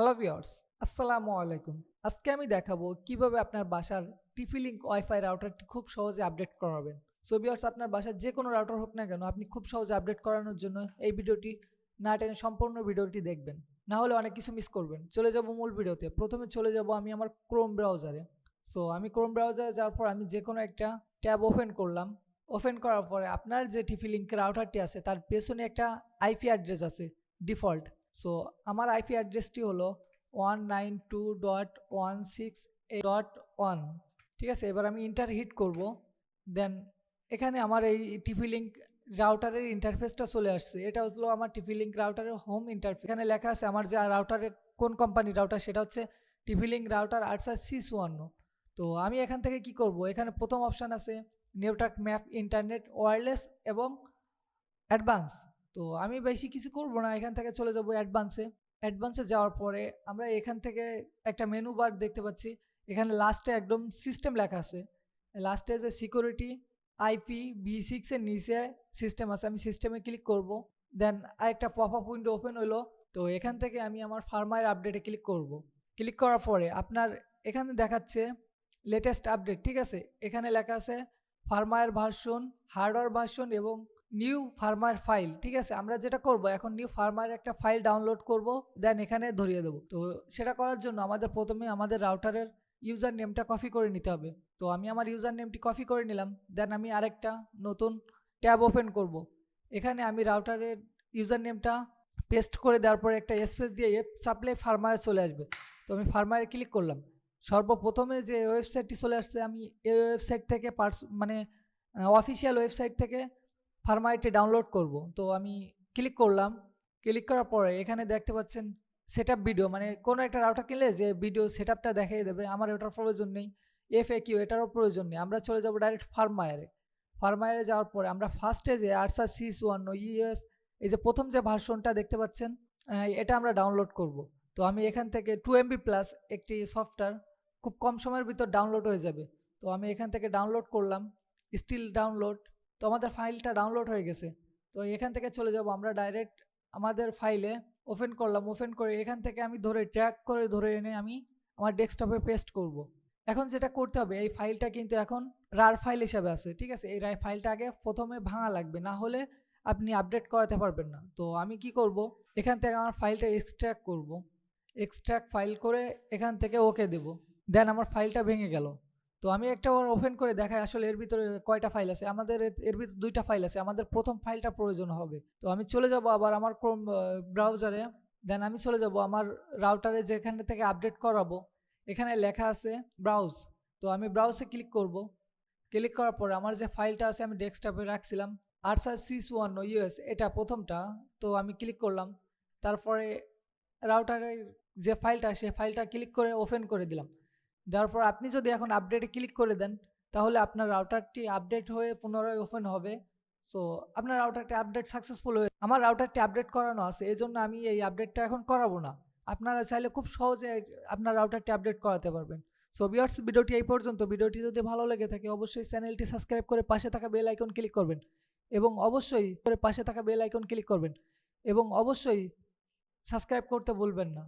Hello viewers আসসালামু আলাইকুম আজকে আমি দেখাবো কীভাবে আপনার বাসার টিফি লিঙ্ক ওয়াইফাই রাউটারটি খুব সহজে আপডেট করাবেন। সো ভিওর্স আপনার বাসার যে কোনো রাউটার হোক না কেন, আপনি খুব সহজে আপডেট করানোর জন্য এই ভিডিওটি না টেনে সম্পূর্ণ ভিডিওটি দেখবেন। না হলে অনেক কিছু মিস করবেন। চলে যাব মূল ভিডিওতে। প্রথমে চলে যাব আমি আমার ক্রোম ব্রাউজারে সো আমি ক্রোম ব্রাউজারে যাওয়ার পর আমি যে কোনো একটা ট্যাব ওপেন করলাম। ওপেন করার পরে আপনার যে টিফি লিঙ্কের রাউটারটি আছে, তার পেছনে একটা আইপি অ্যাড্রেস আছে ডিফল্ট সো আমার আইপি অ্যাড্রেসটি হলো one nine two dot one six dot one ঠিক আছে? এবার আমি ইন্টার হিট করব। দেন এখানে আমার এই টিপি লিঙ্ক রাউটারের ইন্টারফেসটা চলে আসছে। এটা হলো আমার টিপি লিঙ্ক রাউটারের হোম ইন্টারফেস এখানে লেখা আছে আমার যে রাউটারের কোন কোম্পানির রাউটার সেটা হচ্ছে টিপি লিঙ্ক রাউটার আটশো সি চুয়ান্ন তো আমি এখান থেকে কি করব? এখানে প্রথম অপশান আছে নেটওয়ার্ক ম্যাপ ইন্টারনেট ওয়্যারলেস এবং অ্যাডভান্স তো আমি বেশি কিছু করব না, এখান থেকে চলে যাব অ্যাডভান্সে অ্যাডভান্সে যাওয়ার পরে আমরা এখান থেকে একটা মেনু বার দেখতে পাচ্ছি। এখানে লাস্টে একদম সিস্টেম লেখা আছে। লাস্টে যে সিকিউরিটি আইপি বি সিক্সের নিচে সিস্টেম আছে। আমি সিস্টেমে ক্লিক করব। দেন আরেকটা পপ আপ উইন্ডো ওপেন হলো। তো এখান থেকে আমি আমার ফার্মার আপডেটে ক্লিক করব। ক্লিক করার পরে আপনার এখানে দেখাচ্ছে লেটেস্ট আপডেট ঠিক আছে? এখানে লেখা আছে ফার্মায়ের ভার্সন হার্ডওয়্যার ভার্সন এবং নিউ ফার্মার ফাইল ঠিক আছে? আমরা যেটা করব, এখন নিউ ফার্মার একটা ফাইল ডাউনলোড করব দেন এখানে ধরিয়ে দেবো। তো সেটা করার জন্য আমাদের প্রথমে আমাদের রাউটারের ইউজার নেমটা কপি করে নিতে হবে। তো আমি আমার ইউজার নেমটি কপি করে নিলাম দেন আমি আরেকটা নতুন ট্যাব ওপেন করব। এখানে আমি রাউটারের ইউজার নেমটা পেস্ট করে দেওয়ার পরে একটা স্পেস দিয়ে এফ সাপ্লাই ফার্মারে চলে আসবে। তো আমি ফার্মারে ক্লিক করলাম। সর্বপ্রথমে যে ওয়েবসাইটটি চলে আসছে, আমি এই ওয়েবসাইট থেকে পার্স মানে অফিসিয়াল ওয়েবসাইট থেকে ফার্মাইটে ডাউনলোড করব। তো আমি ক্লিক করলাম। ক্লিক করার পরে এখানে দেখতে পাচ্ছেন সেট ভিডিও মানে কোনো একটা রাউটার কিনলে যে ভিডিও সেট আপটা দেখিয়ে দেবে, আমার ওটার প্রয়োজন নেই। এফ এ কিউ এটারও প্রয়োজন নেই। আমরা চলে যাব ডাইরেক্ট ফার্মায়ারে। ফার্মায়ারে যাওয়ার পরে আমরা ফার্স্টে যে আটসা সিস ওয়ান ইউএস এই যে প্রথম যে ভার্সনটা দেখতে পাচ্ছেন এটা আমরা ডাউনলোড করব। তো আমি এখান থেকে টু এমবি প্লাস একটি সফটওয়্যার খুব কম সময়ের ভিতর ডাউনলোড হয়ে যাবে। তো আমি এখান থেকে ডাউনলোড করলাম। স্টিল ডাউনলোড তো আমাদের ফাইলটা ডাউনলোড হয়ে গেছে। তো এখান থেকে চলে যাব, আমরা ডাইরেক্ট আমাদের ফাইলে ওপেন করলাম। ওপেন করে এখান থেকে আমি ধরে ট্র্যাক করে ধরে এনে আমি আমার ডেস্কটপে পেস্ট করব। এখন যেটা করতে হবে, এই ফাইলটা কিন্তু এখন রার ফাইল হিসাবে আছে, ঠিক আছে? এই রার ফাইলটা আগে প্রথমে ভাঙা লাগবে, না হলে আপনি আপডেট করাতে পারবেন না। তো আমি কি করব? এখান থেকে আমার ফাইলটা এক্সট্র্যাক্ট করব। এক্সট্র্যাক্ট ফাইল করে এখান থেকে ওকে দেব। দেন আমার ফাইলটা ভেঙে গেল। তো আমি একটা ওপেন করে দেখাই, আসলে এর ভিতরে কয়টা ফাইল আছে? আমাদের এর ভিতরে দুইটা ফাইল আছে, আমাদের প্রথম ফাইলটা প্রয়োজন হবে। তো আমি চলে যাব আবার আমার ক্রোম ব্রাউজারে দেন আমি চলে যাব আমার রাউটারে যেখান থেকে আপডেট করাবো, এখানে লেখা আছে ব্রাউজ তো আমি ব্রাউজে ক্লিক করব। ক্লিক করার পরে আমার যে ফাইলটা আছে আমি ডেস্কটপে রাখছিলাম আটসার সিস ওয়ান ইউএস এটা প্রথমটা। তো আমি ক্লিক করলাম, তারপরে রাউটারের যে ফাইলটা সে ফাইলটা ক্লিক করে ওপেন করে দিলাম। দেওয়ার পর আপনি যদি এখন আপডেটে ক্লিক করে দেন, তাহলে আপনার রাউটারটি আপডেট হয়ে পুনরায় ওপেন হবে। সো আপনার রাউটারটি আপডেট সাকসেসফুল হয়ে আমার রাউটারটি আপডেট করানো আছে এই জন্য আমি এই আপডেটটা এখন করাবো না। আপনারা চাইলে খুব সহজে আপনার রাউটারটি আপডেট করাতে পারবেন। সো বিয়ার্স ভিডিওটি এই পর্যন্ত। ভিডিওটি যদি ভালো লেগে থাকে, অবশ্যই চ্যানেলটি সাবস্ক্রাইব করে পাশে থাকা বেল আইকন ক্লিক করবেন। এবং অবশ্যই করে পাশে থাকা বেল আইকন ক্লিক করবেন। এবং অবশ্যই সাবস্ক্রাইব করতে ভুলবেন না।